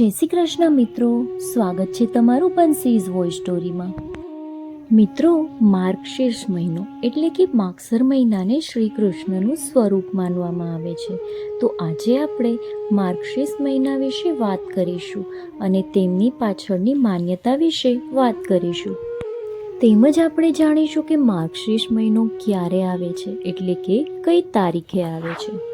જય શ્રી કૃષ્ણ મિત્રો. સ્વાગત છે તમારું બંસીઝ વોઇસ સ્ટોરીમાં મિત્રો માર્ગશીર્ષ મહિનો એટલે કે માગસર મહિનાને શ્રી કૃષ્ણનું સ્વરૂપ માનવામાં આવે છે. તો આજે આપણે માર્ગશીર્ષ મહિના વિશે વાત કરીશું અને તેમની પાછળની માન્યતા વિશે વાત કરીશું. તેમજ આપણે જાણીશું કે માર્ગશીર્ષ મહિનો ક્યારે આવે છે, એટલે કે કઈ તારીખે આવે છે.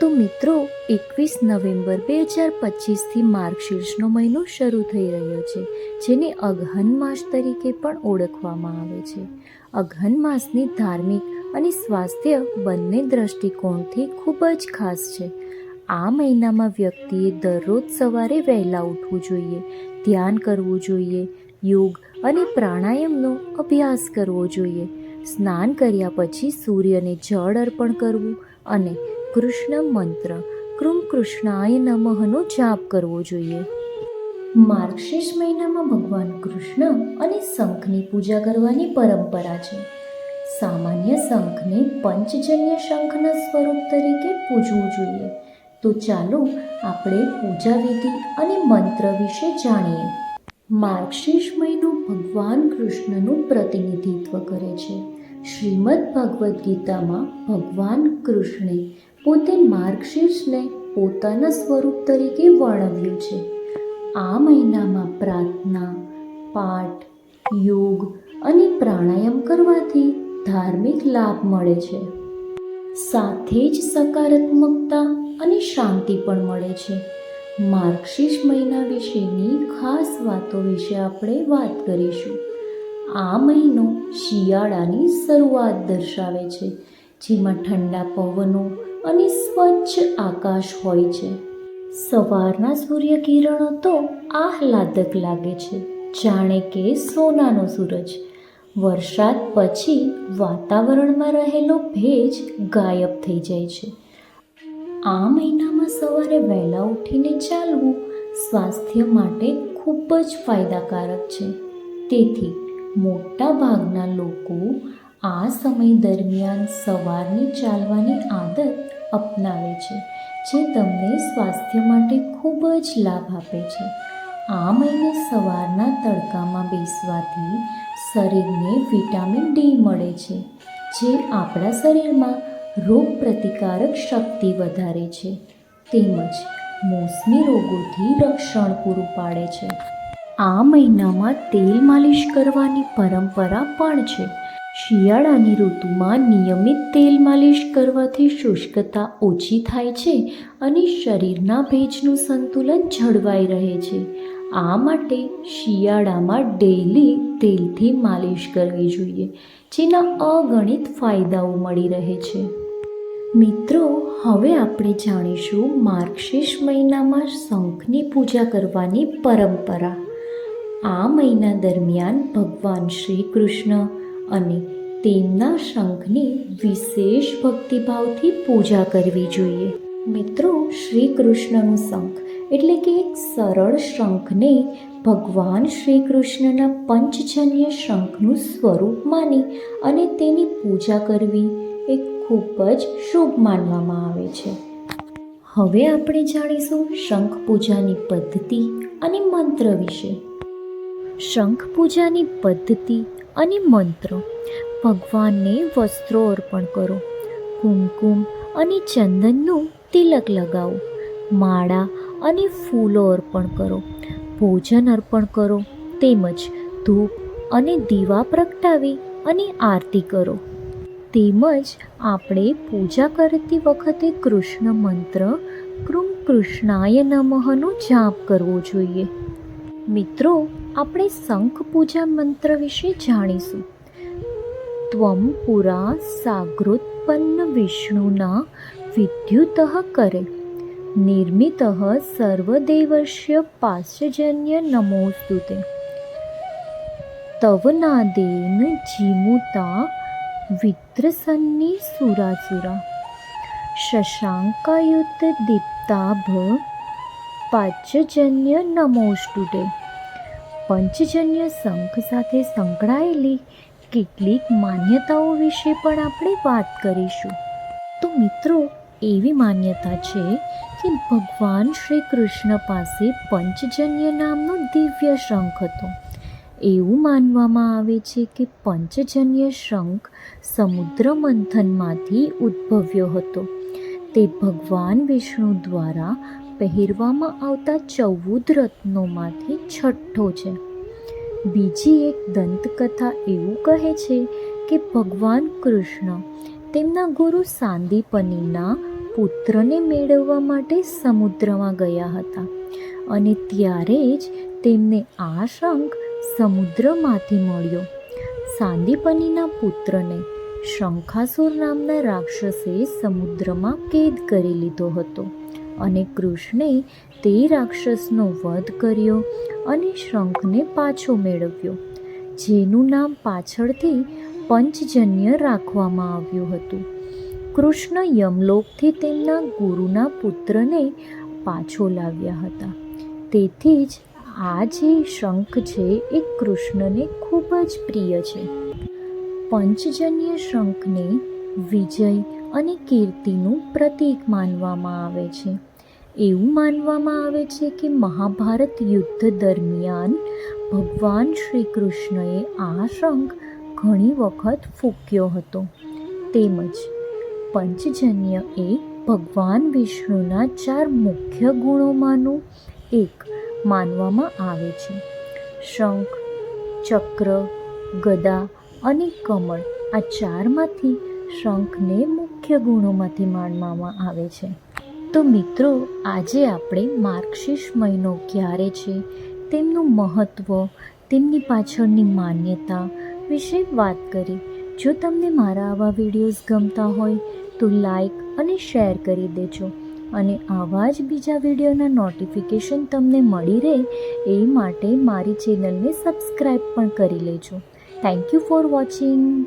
તો મિત્રો, એકવીસ નવેમ્બર બે હજાર પચીસથી માર્ગશીર્ષનો મહિનો શરૂ થઈ રહ્યો છે, જેને અગહન માસ તરીકે પણ ઓળખવામાં આવે છે. અગહન માસની ધાર્મિક અને સ્વાસ્થ્ય બંને દ્રષ્ટિકોણથી ખૂબ જ ખાસ છે. આ મહિનામાં વ્યક્તિએ દરરોજ સવારે વહેલા ઉઠવું જોઈએ, ધ્યાન કરવું જોઈએ, યોગ અને પ્રાણાયામનો અભ્યાસ કરવો જોઈએ. સ્નાન કર્યા પછી સૂર્યને જળ અર્પણ કરવું અને કૃષ્ણ મંત્ર. કૃમ કૃષ્ણાય નમઃનો જાપ કરવો જોઈએ. માર્ગશીર્ષ મહિનામાં ભગવાન કૃષ્ણ અને શંખની પૂજા કરવાની પરંપરા છે. સામાન્ય શંખને પંચજન્ય શંખના સ્વરૂપ તરીકે પૂજવું જોઈએ. તો ચાલો આપણે પૂજા વિધિ અને મંત્ર વિશે જાણીએ. માર્ગશીર્ષ મહિનો ભગવાન કૃષ્ણનું પ્રતિનિધિત્વ કરે છે. શ્રીમદ ભગવદ્ ગીતામાં ભગવાન કૃષ્ણે પોતે માર્ગશીર્ષને પોતાના સ્વરૂપ તરીકે વર્ણવ્યું છે. આ મહિનામાં પ્રાર્થના, પાઠ, યોગ અને પ્રાણાયામ કરવાથી ધાર્મિક લાભ મળે છે. સાથે જ સકારાત્મકતા અને શાંતિ પણ મળે છે. માર્ગશીર્ષ મહિના વિશેની ખાસ વાતો વિશે આપણે વાત કરીશું. આ મહિનો શિયાળાની શરૂઆત દર્શાવે છે, જેમાં ઠંડા પવનો અને સ્વચ્છ આકાશ હોય છે. સવારના સૂર્યકિરણો તો આહલાદક લાગે છે. જાણે કે સોનાનો સૂરજ. વરસાદ પછી વાતાવરણમાં રહેલો ભેજ ગાયબ થઈ જાય છે. આ મહિનામાં સવારે વહેલા ઉઠીને ચાલવું સ્વાસ્થ્ય માટે ખૂબ જ ફાયદાકારક છે. તેથી મોટા ભાગના લોકો આ સમય દરમિયાન સવારની ચાલવાની આદત અપનાવે છે, જે તમને સ્વાસ્થ્ય માટે ખૂબ જ લાભ આપે છે. આ મહિને સવારના તડકામાં બેસવાથી શરીરને વિટામિન ડી મળે છે, જે આપણા શરીરમાં રોગ પ્રતિકારક શક્તિ વધારે છે, તેમજ મોસમી રોગોથી રક્ષણ પૂરું પાડે છે. આ મહિનામાં તેલ માલિશ કરવાની પરંપરા પણ છે. શિયાળાની ઋતુમાં નિયમિત તેલ માલિશ કરવાથી શુષ્કતા ઓછી થાય છે અને શરીરના ભેજનું સંતુલન જળવાઈ રહે છે. આ માટે શિયાળામાં ડેઈલી તેલથી માલિશ કરવી જોઈએ, જેના અગણિત ફાયદાઓ મળી રહે છે. મિત્રો, હવે આપણે જાણીશું માર્ગશીર્ષ મહિનામાં શંખની પૂજા કરવાની પરંપરા. આ મહિના દરમિયાન ભગવાન શ્રી કૃષ્ણ અને તેમના શંખની વિશેષ ભક્તિભાવથી પૂજા કરવી જોઈએ. મિત્રો શ્રી કૃષ્ણનું શંખ એટલે કે એક સરળ શંખને ભગવાન શ્રી કૃષ્ણના પંચજન્ય શંખનું સ્વરૂપ માની અને તેની પૂજા કરવી એ ખૂબ જ શુભ માનવામાં આવે છે. હવે આપણે જાણીશું શંખ પૂજાની પદ્ધતિ અને મંત્ર વિશે. શંખ પૂજાની પદ્ધતિ અને મંત્રો. ભગવાનને વસ્ત્રો અર્પણ કરો. કુમકુમ અને ચંદનનું તિલક લગાવો. માળા અને ફૂલો અર્પણ કરો. ભોજન અર્પણ કરો. તેમજ ધૂપ અને દીવા પ્રગટાવી અને આરતી કરો. તેમજ આપણે પૂજા કરતી વખતે કૃષ્ણ મંત્ર, કૃમ કૃષ્ણાય નમઃનો જાપ કરવો જોઈએ. મિત્રો આપણે શંખ પૂજા મંત્ર વિશે જાણીશું. ત્વમ પુરા સાગરોત્પન્ન વિષ્ણુના વિદ્યુત કરે. નિર્મિત સર્વદેવસ્ય પાશ્ચજન્ય નમોસ્તુ તે. તવનાદેન જીમુતા વિદ્રસન્ની સુરાસુરા. શશાંકાયુત દીપ્તાભ પાચજન્ય નમોસ્તુતે પંચજન્ય શંખ સાથે સંકળાયેલી કેટલીક માન્યતાઓ વિશે પણ આપણે વાત કરીશું. તો મિત્રો, એવી માન્યતા છે કે ભગવાન શ્રી કૃષ્ણ પાસે પંચજન્ય નામનો દિવ્ય શંખ હતો. એવું માનવામાં આવે છે કે પંચજન્ય શંખ સમુદ્ર મંથનમાંથી ઉદ્ભવ્યો હતો. તે ભગવાન વિષ્ણુ દ્વારા પહેરવામાં આવતા ચૌદ રત્નોમાંથી છઠ્ઠો છે. બીજી એક દંતકથા એવું કહે છે કે ભગવાન કૃષ્ણ તેમના ગુરુ સાંદીપનીના પુત્રને મેળવવા માટે સમુદ્રમાં ગયા હતા અને ત્યારે જ તેમને આ શંખ સમુદ્રમાંથી મળ્યો. સાંદીપનીના પુત્રને શંખાસુર નામના રાક્ષસે સમુદ્રમાં કેદ કરી લીધો હતો. અને કૃષ્ણે તે રાક્ષસનો વધ કર્યો અને શંખને પાછો મેળવ્યો, જેનું નામ પાછળથી પંચજન્ય રાખવામાં આવ્યું હતું. કૃષ્ણ યમલોકથી તેમના ગુરુના પુત્રને પાછો લાવ્યા હતા. તેથી જ આ જે શંખ છે એ કૃષ્ણને ખૂબ જ પ્રિય છે. પંચજન્ય શંખને વિજય અને કીર્તિનું પ્રતીક માનવામાં આવે છે. એવું માનવામાં આવે છે કે મહાભારત યુદ્ધ દરમિયાન ભગવાન શ્રી કૃષ્ણએ આ શંખ ઘણી વખત ફૂંક્યો હતો. તેમજ પંચજન્ય એ ભગવાન વિષ્ણુના ચાર મુખ્ય ગુણોમાંનું એક માનવામાં આવે છે. શંખ, ચક્ર, ગદા અને કમળ આ ચારમાંથી શંખને મુખ્ય ગુણોમાંથી માનવામાં આવે છે. તો મિત્રો, આજે આપણે માર્ગશીર્ષ મહિનો ક્યારે છે, તેમનું મહત્ત્વ તેમની પાછળની માન્યતા વિશે વાત કરી. જો તમને મારા આવા વિડીયોઝ ગમતા હોય, તો લાઈક અને શેર કરી દેજો. અને આવા જ બીજા વિડીયોના નોટિફિકેશન તમને મળી રહે, એ માટે મારી ચેનલને સબસ્ક્રાઈબ પણ કરી લેજો. Thank you for watching